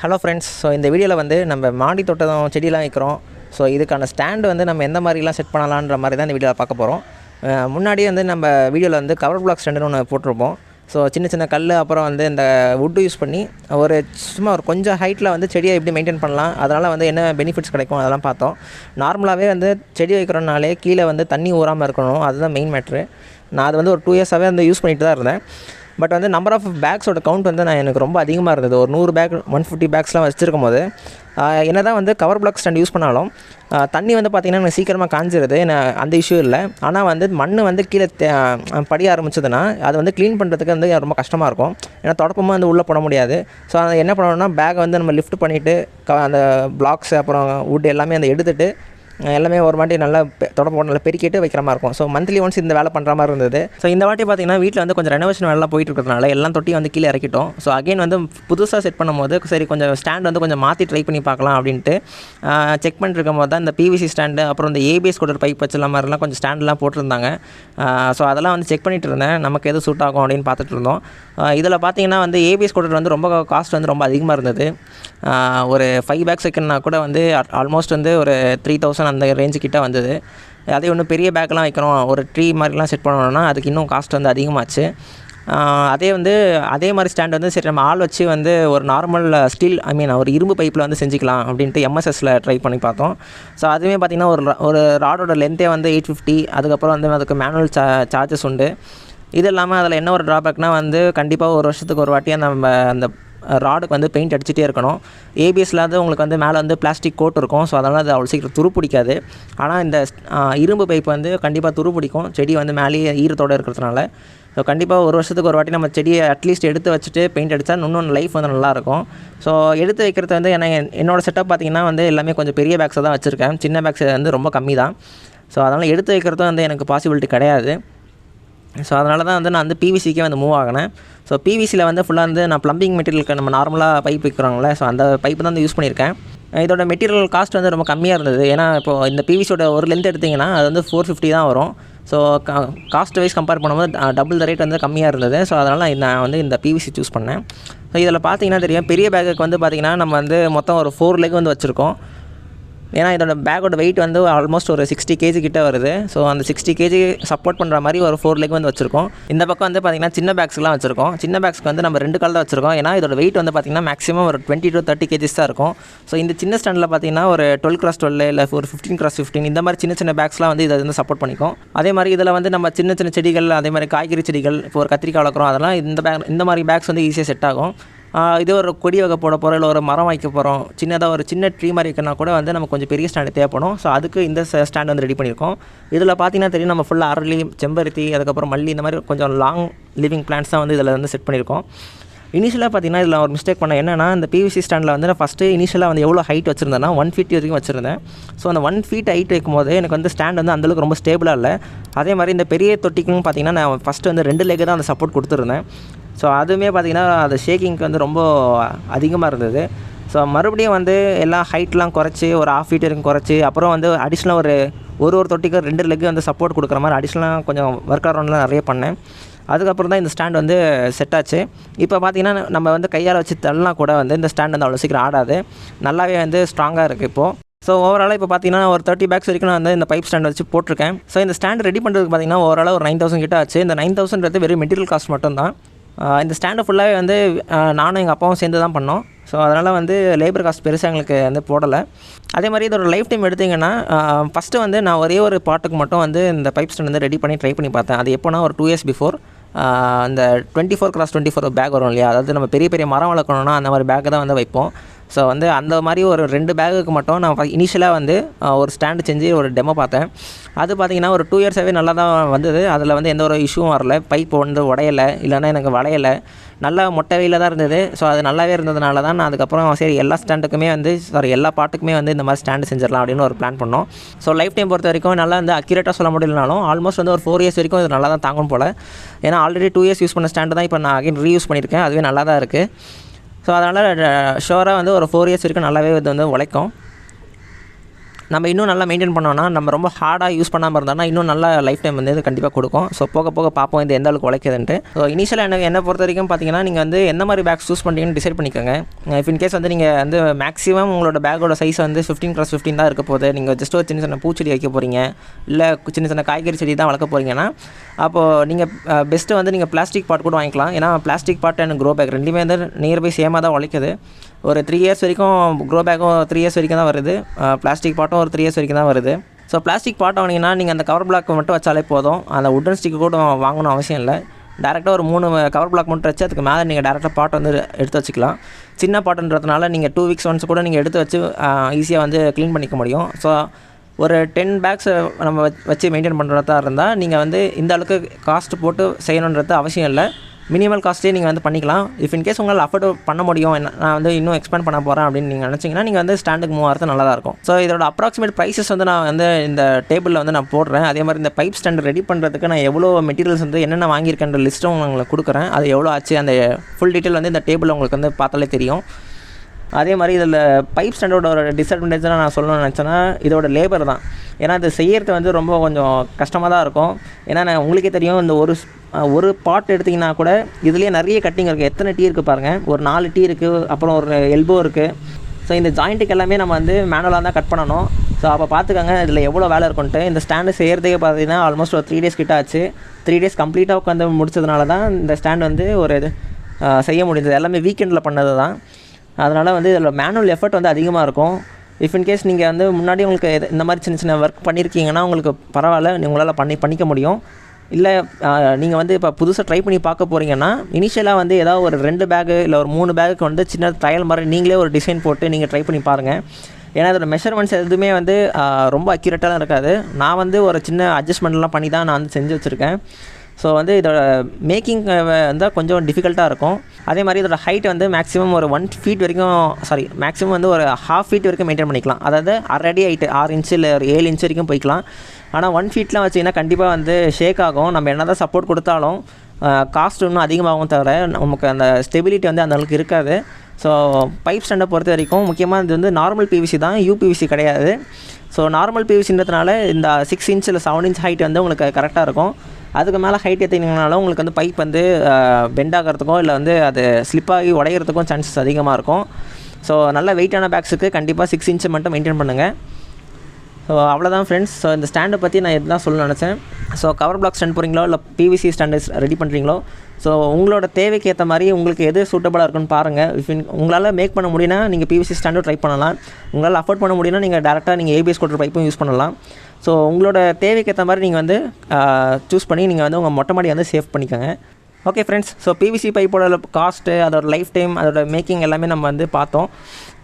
Hello friends so இந்த வீடியோவில் வந்து நம்ம மாடி தோட்டம் செடியெலாம் வைக்கிறோம். ஸோ இதுக்கான ஸ்டாண்டு வந்து நம்ம எந்த மாதிரிலாம் செட் பண்ணலான்ற மாதிரி தான் இந்த வீடியோவில் பார்க்க போகிறோம் முன்னாடியே வந்து நம்ம வீடியோவில் வந்து கவர் பிளாக் ஸ்டாண்டுன்னு ஒன்று போட்டிருப்போம். ஸோ சின்ன சின்ன கல் அப்புறம் வந்து இந்த வுட்டு யூஸ் பண்ணி ஒரு சும்மா ஒரு கொஞ்சம் ஹைட்டில் வந்து செடியை எப்படி மெயின்டைன் பண்ணலாம் அதனால் வந்து என்ன பெனிஃபிட்ஸ் கிடைக்கும் அதெல்லாம் பார்த்தோம். நார்மலாகவே வந்து செடி வைக்கிறோனாலே கீழே வந்து தண்ணி ஊறாமல் இருக்கணும் அதுதான் மெயின் மேட்ரு நான் அது வந்து ஒரு டூ இயர்ஸாகவே வந்து யூஸ் பண்ணிட்டு தான் இருந்தேன். பட் வந்து நம்பர் ஆஃப் பேக்ஸோட கவுண்ட் வந்து நான் எனக்கு ரொம்ப அதிகமாக இருந்தது. ஒரு நூறு பேக் ஒன் ஃபிஃப்டி பேக்ஸ்லாம் வச்சுருக்கும் போது என்ன தான் வந்து கவர் பிளாக் ஸ்டாண்ட் யூஸ் பண்ணாலும் தண்ணி வந்து பார்த்திங்கன்னா எனக்கு சீக்கிரமாக காஞ்சிருது. நான் அந்த இஷ்யூ இல்லை. ஆனால் வந்து மண் வந்து கீழே படிய ஆரம்பிச்சதுன்னா அது வந்து க்ளீன் பண்ணுறதுக்கு வந்து ரொம்ப கஷ்டமாக இருக்கும். ஏன்னா தொடப்பமாக வந்து உள்ளே போட முடியாது. ஸோ அதை என்ன பண்ணணும்னா பேக்கை வந்து நம்ம லிஃப்ட் பண்ணிவிட்டு க அந்த பிளாக்ஸ் அப்புறம் வுட் எல்லாமே அந்த எடுத்துட்டு எல்லாமே ஒரு வாட்டி நல்லா தொடர்பு போட்டு நல்லா பெருக்கிட்டு வைக்கிற மாதிரி இருக்கும். ஸோ மந்த்லி ஒன்ஸ் இந்த வேலை பண்ணுற மாதிரி இருந்தது. ஸோ இந்த வாட்டி பார்த்தீங்கன்னா வீட்டில் வந்து கொஞ்சம் ரெனோவேஷன் வேலைலாம் போயிட்டு இருக்கிறதுனால எல்லாம் தொட்டி வந்து கீழே இறக்கிட்டோம். ஸோ அகைன் வந்து புதுசாக செட் பண்ணும்போது சரி கொஞ்சம் ஸ்டாண்ட் வந்து கொஞ்சம் மாற்றி ட்ரை பண்ணி பார்க்கலாம் அப்படின்ட்டு செக் பண்ணிட்டு இருக்கும்போது தான் இந்த பிவிசி ஸ்டாண்டு அப்புறம் இந்த ஏபிஎஸ் கூட பைப் வச்சல மாதிரிலாம் கொஞ்சம் ஸ்டாண்ட்லாம் போட்டிருந்தாங்க. ஸோ அதெல்லாம் வந்து செக் பண்ணிட்டு இருந்தேன். நமக்கு எது சூட் ஆகும் அப்படின்னு பார்த்துட்டு இருந்தோம். இதில் பார்த்தீங்கன்னா வந்து ஏபிஎஸ் கூட வந்து ரொம்ப காஸ்ட் வந்து ரொம்ப அதிகமாக இருந்தது. ஒரு ஃபைவ் பேக் செகண்ட்னா கூட வந்து ஆல்மோஸ்ட் வந்து ஒரு த்ரீ தௌசண்ட் அந்த ரேஞ்சு கிட்டே வந்தது. அதே ஒன்று பெரிய பேக்கெலாம் வைக்கிறோம் ஒரு ட்ரீ மாதிரிலாம் செட் பண்ணணும்னா அதுக்கு இன்னும் காஸ்ட் வந்து அதிகமாச்சு. அதே வந்து அதே மாதிரி ஸ்டாண்ட் வந்து சரி நம்ம ஆள் வச்சு வந்து ஒரு நார்மல் ஸ்டீல் ஐ மீன் ஒரு இரும்பு பைப்பில் வந்து செஞ்சுக்கலாம் அப்படின்ட்டு எம்எஸ்எஸில் ட்ரை பண்ணி பார்த்தோம். ஸோ அதுவே பார்த்திங்கன்னா ஒரு ஒரு ராடோட லென்த்தே வந்து எயிட் ஃபிஃப்டி அதுக்கப்புறம் வந்து அதுக்கு மேனுவல் சா சார்ஜஸ் உண்டு. இது இல்லாமல் அதில் என்ன ஒரு ட்ராபேக்னால் வந்து கண்டிப்பாக ஒரு வருஷத்துக்கு ஒரு வாட்டி அந்த நம்ம அந்த ராடுக்கு வந்து பெயிண்ட் அடிச்சுட்டே இருக்கணும். ஏபிஎஸ்ல வந்து உங்களுக்கு வந்து மேலே வந்து பிளாஸ்டிக் கோட் இருக்கும். ஸோ அதனால் அது அவ்வளோ சீக்கிரம் துரு பிடிக்காது ஆனால் இந்த இரும்பு பைப் வந்து கண்டிப்பாக துரு பிடிக்கும் செடி வந்து மேலேயே ஈரத்தோடு இருக்கிறதுனால. ஸோ கண்டிப்பாக ஒரு வருஷத்துக்கு ஒரு வாட்டி நம்ம செடியை அட்லீஸ்ட் எடுத்து வச்சுட்டு பெயிண்ட் அடித்தா இன்னொன்று லைஃப் வந்து நல்லாயிருக்கும் ஸோ எடுத்து வைக்கிறது வந்து என்ன என்னோடய செட்டப் பார்த்தீங்கன்னா வந்து எல்லாமே கொஞ்சம் பெரிய பேக்ஸை தான் வச்சுருக்கேன். சின்ன பேக்ஸ் வந்து ரொம்ப கம்மி தான் ஸோ அதனால் எடுத்து வைக்கிறதும் வந்து எனக்கு பாசிபிலிட்டி கிடையாது. ஸோ அதனால தான் வந்து நான் வந்து பிவிசிக்கே வந்து மூவ் ஆகினேன். ஸோ பிவிசியில் வந்து ஃபுல்லாக வந்து நான் ப்ளம்பிங் மெட்டீரியலுக்கு நம்ம நார்மலாக பைப் வைக்கிறாங்களே ஸோ அந்த பைப் தான் வந்து யூஸ் பண்ணியிருக்கேன். இதோட மெட்டீரியல் காஸ்ட் வந்து ரொம்ப கம்மியாக இருந்தது. ஏன்னா இப்போ இந்த பிவிசியோட ஒரு லென்த் எடுத்திங்கன்னா அது வந்து ஃபோர் ஃபிஃப்டி தான் வரும். ஸோ காஸ்ட் வைஸ் கம்பேர் பண்ணும்போது டபுள் த ரேட் வந்து கம்மியாக இருந்தது. ஸோ அதனால் நான் நான் வந்து இந்த பிவிசி சூஸ் பண்ணேன். ஸோ இதில் பார்த்தீங்கன்னா தெரியும் பெரிய பேக்குக்கு வந்து பார்த்திங்கன்னா நம்ம வந்து மொத்தம் ஒரு ஃபோர் லெக் வந்து வச்சுருக்கோம். ஏன்னா இதோட பேக்கோட வெயிட் வந்து ஆல்மோஸ்ட் ஒரு சிக்ஸ்டி கேஜி கிட்ட வருது. ஸோ அந்த சிக்ஸ்டி கேஜி சப்போர்ட் பண்ணுற மாதிரி ஒரு ஃபோர் லெக் வந்து வச்சிருக்கோம். இந்த பக்கம் வந்து பார்த்திங்கன்னா சின்ன பேக்ஸ்லாம் வச்சிருக்கோம். சின்ன பேக்ஸ்க்கு வந்து நம்ம ரெண்டு கால் தான் வச்சிருக்கோம். ஏன்னா இதோட வெயிட் வந்து பார்த்திங்கன்னா மேக்ஸிமம் ஒரு டுவெண்ட்டி டு தேர்ட்டி கேஜிஸ் தான் இருக்கும். ஸோ இந்த சின்ன ஸ்டாண்டில் பார்த்தீங்கன்னா ஒரு டுவெல் கிராஸ் டுவெல் இல்லை ஒரு ஃபிஃப்டீன் கிராஸ் ஃபிஃப்டீன் இந்த மாதிரி சின்ன சின்ன பேக்ஸ்லாம் வந்து இதை வந்து சப்போர்ட் பண்ணிக்கும். அதே மாதிரி இதில் வந்து நம்ம சின்ன சின்ன செடிகள் அதே மாதிரி காய்கறி செடிகள் இப்போ ஒரு கத்திரிக்காய் வளர்க்குறோம். அதெல்லாம் இந்த பேக் இந்த மாதிரி பேக்ஸ் வந்து ஈஸியாக செட் ஆகும். இதே ஒரு கொடி வகை போட போகிறோம் இல்லை ஒரு மரம் வைக்க போகிறோம் சின்னதாக ஒரு சின்ன ட்ரீ மாதிரி வைக்கணும்னா கூட வந்து நமக்கு கொஞ்சம் பெரிய ஸ்டாண்டு தேவைப்படும். ஸோ அதுக்கு இந்த ஸ்டாண்ட் வந்து ரெடி பண்ணியிருக்கோம். இதில் பார்த்தீங்கன்னா தெரியும் நம்ம ஃபுல்லாக அரளி செம்பருத்தி அதுக்கப்புறம் மல்லி இந்த மாதிரி கொஞ்சம் லாங் லிவிங் பிளான்ஸ் தான் வந்து இதில் வந்து செட் பண்ணியிருக்கோம். இனிஷியலாக பார்த்தீங்கன்னா இதில் ஒரு மிஸ்டேக் பண்ண என்னன்னா இந்த பிவிசி ஸ்டாண்டில் வந்து நான் ஃபஸ்ட்டு இனிஷியலாக வந்து எவ்வளோ ஹைட் வச்சுருந்தேன்னா ஒன் ஃபிஃப்டி வரைக்கும் வச்சுருந்தேன். ஸோ அந்த ஒன் ஃபீட் ஹைட் வைக்கும்போது எனக்கு வந்து ஸ்டாண்ட் வந்து அந்தளவுக்கு ரொம்ப ஸ்டேபிளாக இல்லை. அதே மாதிரி இந்த பெரிய தொட்டிக்கும் பார்த்தீங்கன்னா நான் ஃபஸ்ட்டு வந்து ரெண்டு leg தான் அந்த சப்போர்ட் கொடுத்துருந்தேன். ஸோ அதுவுமே பார்த்தீங்கன்னா அது ஷேக்கிங்க்கு வந்து ரொம்ப அதிகமாக இருந்தது. ஸோ மறுபடியும் வந்து எல்லாம் ஹைட்லாம் குறைச்சி ஒரு ஆஃப் ஃபீட் வரைக்கும் குறைச்சி அப்புறம் வந்து அடிஷ்னலாக ஒரு ஒரு ஒரு தொட்டிக்கு ரெண்டு லெக்கு வந்து சப்போர்ட் கொடுக்குற மாதிரி அடிஷ்னலாக கொஞ்சம் ஒர்க் அரௌண்ட்லாம் நிறைய பண்ணேன். அதுக்கப்புறம் தான் இந்த ஸ்டாண்ட் வந்து செட் ஆச்சு. இப்போ பார்த்திங்கன்னா நம்ம வந்து கையால் வச்சு தள்ளனா கூட வந்து இந்த ஸ்டாண்ட் வந்து அவ்வளோ சீக்கிரம் ஆடாது. நல்லாவே வந்து ஸ்ட்ராங்காக இருக்குது இப்போது ஸோ ஓவராலாக இப்போ பார்த்தீங்கன்னா ஒரு தேர்ட்டி பேக்ஸ் வரைக்கும் நான் வந்து இந்த பைப் ஸ்டாண்ட் வச்சு போட்டிருக்கேன். ஸோ இந்த ஸ்டாண்ட் ரெடி பண்ணுறதுக்கு பார்த்தீங்கன்னா ஓவராலாக ஒரு நைன் தௌசண்ட் கிட்ட ஆச்சு. இந்த நைன் தௌசண்ட்றது வெறும் மெட்டீரியல் காஸ்ட் மட்டும்தான். தான் இந்த ஸ்டாண்டை ஃபுல்லாகவே வந்து நானும் எங்கள் அப்பாவும் சேர்ந்து தான் பண்ணோம். ஸோ அதனால் வந்து லேபர் காஸ்ட் பெருசாக எங்களுக்கு வந்து போடலை. அதே மாதிரி இதோட லைஃப் டைம் எடுத்திங்கன்னா ஃபஸ்ட்டு வந்து நான் ஒரே ஒரு பாட்டுக்கு மட்டும் வந்து இந்த பைப் ஸ்டாண்ட் வந்து ரெடி பண்ணி ட்ரை பண்ணி பார்த்தேன். அது எப்போனா ஒரு டூ இயர்ஸ் பிஃபோர் இந்த twenty four cross twenty four bag வரும் இல்லையா? அதாவது நம்ம பெரிய பெரிய மரம் வளர்க்கணும்னா அந்த மாதிரி பேக்கை தான் வந்து வைப்போம். ஸோ வந்து அந்த மாதிரி ஒரு ரெண்டு பேக்குக்கு மட்டும் நான் இனிஷியலாக வந்து ஒரு ஸ்டாண்டு செஞ்சு ஒரு டெமோ பார்த்தேன். அது பார்த்தீங்கன்னா ஒரு டூ இயர்ஸாகவே நல்லா தான் வந்தது. அதில் வந்து எந்த ஒரு இஷ்யூவும் வரல. பைப் வந்து உடையலை இல்லைன்னா எனக்கு வளையலை. நல்லா மொட்டை வெயில தான் இருந்தது. ஸோ அது நல்லாவே இருந்ததுனால தான் நான் அதுக்கப்புறம் சரி எல்லா ஸ்டாண்டுக்குமே வந்து சாரி எல்லா பாட்டுக்குமே வந்து இந்த மாதிரி ஸ்டாண்டு செஞ்சிடலாம் அப்படின்னு ஒரு பிளான் பண்ணோம். ஸோ லைஃப் டைம் பொறுத்த வரைக்கும் நல்லா வந்து அக்யூரேட்டாக சொல்ல முடியலனாலும் ஆல்மோஸ்ட் வந்து ஒரு ஃபோர் இயர்ஸ் வரைக்கும் இது நல்லா தான் தாங்கும் போல். ஏன்னா ஆல்ரெடி டூ இயர்ஸ் யூஸ் பண்ண ஸ்டாண்டு தான் இப்போ நான் அகைன் ரீயூஸ் பண்ணியிருக்கேன். அதுவே நல்லா தான் இருக்குது ஸோ அதனால் ஷோராக வந்து ஒரு ஃபோர் இயர்ஸ் வரைக்கும் நல்லாவே இது வந்து உழைக்கும். நம்ம இன்னும் நல்லா மெயின்டைன் பண்ணோம்னா நம்ம ரொம்ப ஹார்டாக யூஸ் பண்ணாமல் இருந்தோம்னா இன்னும் நல்லா லைஃப் டைம் வந்து இது கண்டிப்பாக கொடுக்கும். ஸோ போக போக பார்ப்போம் இது எந்த அளவுக்கு உழைக்குதுன்ட்டு. ஸோ இனிஷியலாக என்ன என்னை பொறுத்த வரைக்கும் பார்த்தீங்கன்னா நீங்கள் வந்து எந்த மாதிரி பேக்ஸ் சூஸ் பண்ணுறீங்கன்னு டிசைட் பண்ணிக்கோங்க. இஃப் இன்கேஸ் வந்து நீங்கள் வந்து மேக்ஸிமம் உங்களோட பேக்கோட சைஸ் வந்து ஃபிஃப்டீன் ப்ளஸ் ஃபிஃப்டின் தான் இருக்க போகுது. நீங்கள் ஜஸ்ட் ஒரு சின்ன சின்ன பூச்செடி வைக்க போகிறீங்க இல்லை சின்ன சின்ன காய்கறி செடி தான் வளர்க்க போகிறீங்கன்னா அப்போது நீங்கள் பெஸ்ட்டு வந்து நீங்கள் பிளாஸ்டிக் பாட் கூட வாங்கிக்கலாம். ஏன்னா plastic pot and grow bag ரெண்டுமே வந்து நியர்பை சேமாக தான் உழைக்குது. ஒரு த்ரீ இயர்ஸ் வரைக்கும் க்ரோ பேக்கும் த்ரீ இயர்ஸ் வரைக்கும் தான் வருது. பிளாஸ்டிக் பாட்டும் ஒரு த்ரீ இயர்ஸ் வரைக்கும் தான் வருது. ஸோ பிளாஸ்டிக் பாட் வாங்கினீங்கன்னா நீங்கள் அந்த கவர் பிளாக் மட்டும் வச்சாலே போதும். அந்த உட்டன் ஸ்டிக்கு கூட வாங்கணும் அவசியம் இல்லை. டேரெக்டாக ஒரு மூணு கவர் பிளாக் மட்டும் வச்சு அதுக்கு மேலே நீங்கள் டேரெக்டாக பாட் வந்து எடுத்து வச்சுக்கலாம். சின்ன பாட்டுன்றதுனால நீங்கள் டூ வீக்ஸ் ஒன்ஸ் கூட நீங்கள் எடுத்து வச்சு ஈஸியாக வந்து க்ளீன் பண்ணிக்க முடியும். ஸோ ஒரு டென் பேக்ஸ் நம்ம வச்சு மெயின்டைன் பண்ணுறதா இருந்தால் நீங்கள் வந்து இந்த அளவுக்கு காஸ்ட் போட்டு செய்யணுன்றது அவசியம் இல்லை. மினிமல் காஸ்ட்டே நீங்கள் வந்து பண்ணிக்கலாம். இஃப் இன்கேஸ் உங்களால் அஃபோர்ட் பண்ண முடியும் என்ன- நான் வந்து இன்னும் எக்ஸ்பேண்ட் பண்ண போகிறேன் அப்படின்னு நீங்கள் நினச்சிங்கன்னா நீங்கள் வந்து ஸ்டாண்டுக்கு மூவ் ஆகிறது நல்லா இருக்கும். ஸோ இதோட அப்ராக்சிமேட் ப்ரைஸஸ் வந்து நான் வந்து இந்த டேபிளில் வந்து நான் போடுறேன். அதே மாதிரி இந்த பைப் ஸ்டாண்ட் ரெடி பண்ணுறதுக்கு நான் எவ்வளோ மெட்டீரியல்ஸ் வந்து என்னென்ன வாங்கியிருக்கேன்ற லிஸ்ட்டும் உங்களுக்கு கொடுக்குறேன். அது எவ்வளோ ஆச்சு அந்த ஃபுல் டீட்டெயில் வந்து இந்த டேபிளில் உங்களுக்கு வந்து பார்த்தாலே தெரியும். அதே மாதிரி இதில் பைப் ஸ்டாண்டோட ஒரு டிஸ்அட்வான்டேஜாக நான் சொல்லணும்னு நினச்சேன்னா இதோட லேபர் தான். ஏன்னா இது செய்யறது வந்து ரொம்ப கொஞ்சம் கஷ்டமாக தான் இருக்கும். ஏன்னா நான் உங்களுக்கே தெரியும் இந்த ஒரு ஒரு பாட் எடுத்திங்கன்னா கூட இதுலேயே நிறைய கட்டிங் இருக்குது எத்தனை டீ இருக்குது பாருங்கள் ஒரு நாலு டீ இருக்குது அப்புறம் ஒரு எல்போ இருக்குது ஸோ இந்த ஜாயிண்ட்டுக்கு எல்லாமே நம்ம வந்து மேனுவலாக தான் கட் பண்ணணும். ஸோ அப்போ பார்த்துக்கோங்க இதில் எவ்வளோ வேலை இருக்குன்ட்டு. இந்த ஸ்டாண்டு செய்கிறதுக்கே பார்த்தீங்கன்னா ஆல்மோஸ்ட் ஒரு த்ரீ டேஸ் கிட்ட ஆச்சு. த்ரீ டேஸ் கம்ப்ளீட்டாக உட்காந்து முடிச்சதுனால தான் இந்த ஸ்டாண்ட் வந்து ஒரு இது, செய்ய முடிஞ்சது. எல்லாமே வீக்கெண்டில் பண்ணது தான் அதனால் வந்து இதில் மேனுவல் எஃபர்ட் வந்து அதிகமாக இருக்கும். இஃப் இன்கேஸ் நீங்கள் வந்து முன்னாடி உங்களுக்கு இந்த மாதிரி சின்ன சின்ன ஒர்க் பண்ணியிருக்கீங்கன்னா உங்களுக்கு பரவாயில்ல. உங்களால் பண்ணி பண்ணிக்க முடியும். இல்லை நீங்கள் வந்து இப்போ புதுசாக ட்ரை பண்ணி பார்க்க போகிறீங்கன்னா இனிஷியலாக வந்து ஏதாவது ஒரு ரெண்டு பேக்கு இல்லை ஒரு மூணு பேக்கு வந்து சின்ன ட்ரையல் மாதிரி நீங்களே ஒரு டிசைன் போட்டு நீங்கள் ட்ரை பண்ணி பாருங்கள் ஏன்னா அதோட மெஷர்மெண்ட்ஸ் எதுவுமே வந்து ரொம்ப அக்யூரேட்டாக இருக்காது. நான் வந்து ஒரு சின்ன அட்ஜஸ்ட்மெண்ட்லாம் பண்ணி தான் நான் வந்து செஞ்சு வச்சுருக்கேன். ஸோ வந்து இதோட மேக்கிங் வந்து கொஞ்சம் டிஃபிகல்ட்டாக இருக்கும். அதே மாதிரி இதோட ஹைட் வந்து மேக்ஸிமம் ஒரு ஒன் ஃபீட் வரைக்கும் சாரி மேக்ஸிமம் வந்து ஒரு ஹாஃப் ஃபீட் வரைக்கும் மெயின்டைன் பண்ணிக்கலாம். அதாவது அரை அடி ஹைட்டு ஆறு இன்ச்சு இல்லை ஒரு ஏழு இன்ச் வரைக்கும் போய்க்கலாம். ஆனால் ஒன் ஃபீட்லாம் வச்சிங்கன்னா கண்டிப்பாக வந்து ஷேக் ஆகும். நம்ம என்ன தான் சப்போர்ட் கொடுத்தாலும் காஸ்ட் இன்னும் அதிகமாகவும் தவிர நமக்கு அந்த ஸ்டெபிலிட்டி வந்து அந்த அளவுக்கு இருக்காது. ஸோ பைப் ஸ்டாண்டை பொறுத்த வரைக்கும் முக்கியமாக இது வந்து நார்மல் பிவிசி தான். யூபிவிசி கிடையாது. ஸோ நார்மல் பிவிசின்றதுனால இந்த சிக்ஸ் இன்ச் இல்லை செவன் இன்ச் ஹைட் வந்து உங்களுக்கு கரெக்டாக இருக்கும். அதுக்கு மேலே ஹைட் ஏற்றினீங்கனாலும் உங்களுக்கு வந்து பைப் வந்து பெண்ட் ஆகிறதுக்கும் இல்லை வந்து அது ஸ்லிப்பாகி உடையிறதுக்கும் சான்சஸ் அதிகமாக இருக்கும். ஸோ நல்ல வெயிட்டான பேக்ஸுக்கு கண்டிப்பாக சிக்ஸ் இன்ச்சு மட்டும் மெயின்டைன் பண்ணுங்கள் ஸோ அவ்வளோதான் ஃப்ரெண்ட்ஸ் ஸோ இந்த ஸ்டாண்டை பற்றி நான் இதுதான் சொல்ல நினச்சேன். ஸோ கவர் பிளாக் ஸ்டாண்ட் போகிறீங்களோ இல்லை பிவிசி ஸ்டாண்டர்ஸ் ரெடி பண்ணுறீங்களோ ஸோ உங்களோட தேவைக்கு ஏற்ற மாதிரி உங்களுக்கு எது சூட்டபுளாக இருக்குன்னு பாருங்கள் இஃப் உங்களால் மேக் பண்ண முடியும்னா நீங்கள் பிவிசி ஸ்டாண்டும் ட்ரை பண்ணலாம். உங்களால் அஃபோர்ட் பண்ண முடியும்னா நீங்கள் டேரெக்டாக நீங்கள் ஏபிஎஸ் கோட்டர் பைப்பும் யூஸ் பண்ணலாம். ஸோ உங்களோட தேவைக்கு ஏற்ற மாதிரி நீங்கள் வந்து சூஸ் பண்ணி நீங்கள் வந்து உங்கள் மொட்டை மாடி வந்து சேவ் பண்ணிக்கோங்க. ஓகே ஃப்ரெண்ட்ஸ் ஸோ பிவிசி பைப்போட காஸ்ட்டு அதோட லைஃப் டைம் அதோட மேக்கிங் எல்லாமே நம்ம வந்து பார்த்தோம்.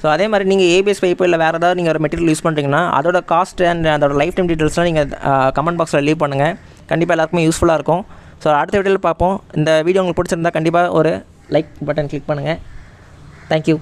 ஸோ அதே மாதிரி நீங்கள் ஏபிஎஸ் பைப்பு இல்லை வேறு ஏதாவது நீங்கள் ஒரு மெட்டீரியல் யூஸ் பண்ணுறீங்கன்னா அதோட காஸ்ட் அண்ட் அதோட லைஃப் டைம் டீட்டெயில்ஸ்லாம் நீங்கள் கமெண்ட் பாக்ஸில் லீவ் பண்ணுங்கள் கண்டிப்பாக எல்லாருக்குமே யூஸ்ஃபுல்லாக இருக்கும். ஸோ அடுத்த வீடியோவில் பார்ப்போம். இந்த வீடியோ உங்களுக்கு பிடிச்சிருந்தா கண்டிப்பாக ஒரு லைக் பட்டன் கிளிக் பண்ணுங்கள் தேங்க்யூ